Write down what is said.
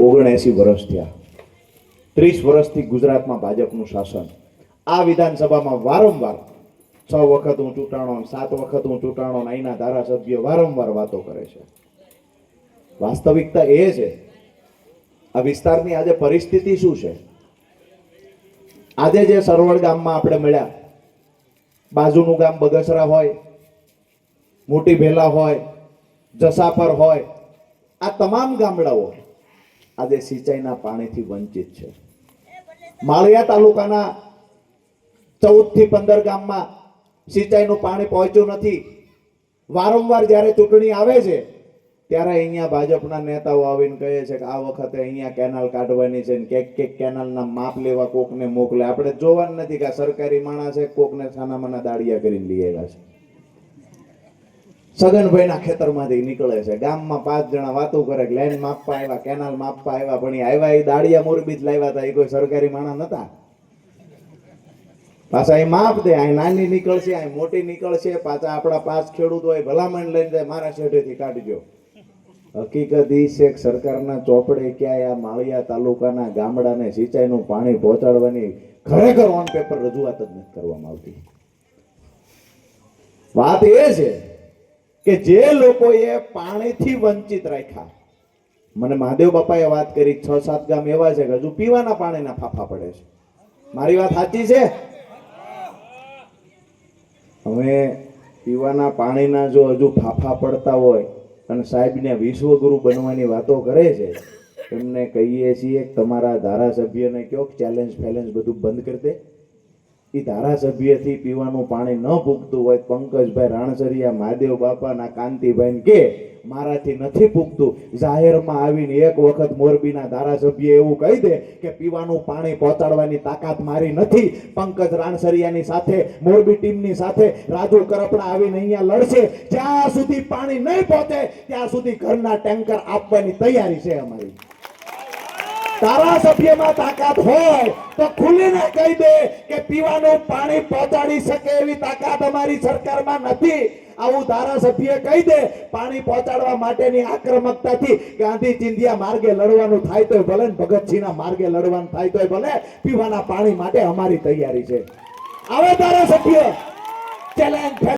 ઓગણએસી વર્ષ થયા. ત્રીસ વર્ષથી ગુજરાતમાં ભાજપનું શાસન. આ વિધાનસભામાં વારંવાર છ વખત હું ચૂંટાણો, સાત વખત હું ચૂંટાણો અહીંના ધારાસભ્યો વારંવાર વાતો કરે છે. વાસ્તવિકતા એ છે, આ વિસ્તારની આજે પરિસ્થિતિ શું છે? આજે જે સરવડ ગામમાં આપણે મળ્યા, બાજુનું ગામ બગસરા હોય, મોટી ભેલા હોય, જસાપર હોય, આ તમામ ગામડાઓ આજે સિંચાઈના પાણીથી વંચિત છે. માળિયા તાલુકાના ચૌદથી પંદર ગામમાં સિંચાઈનું પાણી પહોંચ્યું નથી. વારંવાર જ્યારે ચૂંટણી આવે છે, ત્યારે અહીંયા ભાજપના નેતાઓ આવીને કહે છે કે આ વખતે અહીંયા કેનાલ કાઢવાની છે ને કેક કેક કેનાલના માપ લેવા કોકને મોકલે. આપણે જોવાનું નથી કે સરકારી માણસ છે, કોકને છાનામાના દાડિયા કરીને લઈ આવ્યા છે. સગનભાઈના ખેતરમાંથી નીકળે છે. ગામમાં પાંચ જણા વાતો કરે કે લાઈન માપવા આવ્યા, કેનાલ માપવા આવ્યા, પણ એ આવ્યા એ દાડિયા મોરબી જ લાવ્યા હતા. એ કોઈ સરકારી માણસ નતા. પાછા એ માપ દે અહીં નાની નીકળશે અહીં મોટી નીકળશે. પાછા આપણા પાંચ ખેડૂતો હોય, ભલામણ લઈને જાય, મારા શેઠેથી કાઢજો. હકીકત ઈ છે કે સરકારના ચોપડે ક્યાંય આ માળિયા તાલુકાના ગામડાને સિંચાઈનું પાણી પહોંચાડવાની ખરેખર ઓન પેપર રજૂઆત જ નથી કરવામાં આવતી. વાત એ છે કે જે લોકોએ પાણીથી વંચિત રાખ્યા, મને મહાદેવ બાપાએ વાત કરી, છ સાત ગામ એવા છે કે હજુ પીવાના પાણીના ફાફા પડે છે. મારી વાત સાચી છે? હવે પીવાના પાણીના જો હજુ ફાફા પડતા હોય, અને સાહેબને વિશ્વગુરુ બનવાની વાતો કરે છે, એમને કહીએ છીએ તમારા ધારાસભ્યને કયો ચેલેન્જ ફેલેન્જ બધું બંધ કરી દે. એ ધારાસભ્યથી પીવાનું પાણી ન પૂગતું હોય, પંકજભાઈ રાણસરિયા, મહાદેવ બાપાના કાંતિભાઈ કે, મારાથી નથી પૂગતું જાહેરમાં આવીને એક વખત મોરબીના ધારાસભ્ય એવું કહી દે કે, પીવાનું પાણી પહોંચાડવાની તાકાત મારી નથી. પંકજ રાણસરિયાની સાથે, મોરબી ટીમની સાથે રાજુ કરપડા આવીને અહીંયા લડશે. જ્યાં સુધી પાણી નહીં પહોંચે ત્યાં સુધી ઘરના ટેન્કર આપવાની તૈયારી છે અમારી. ધારાસભ્યમાં તાકાત હોય તો ખુલીને કહી દે કે પીવાનું પાણી પહોંચાડી શકે એવી તાકાત અમારી સરકારમાં નથી. આવું ધારાસભ્ય કહી દે, પાણી પહોંચાડવા માટેની આક્રમકતાથી ગાંધી ચિંધ્યા માર્ગે લડવાનું થાય તોય ભલે ભગતસિંહના માર્ગે લડવાનું થાય તોય ભલે, પીવાના પાણી માટે અમારી તૈયારી છે. આવે ધારાસભ્ય. ચેલેન્જ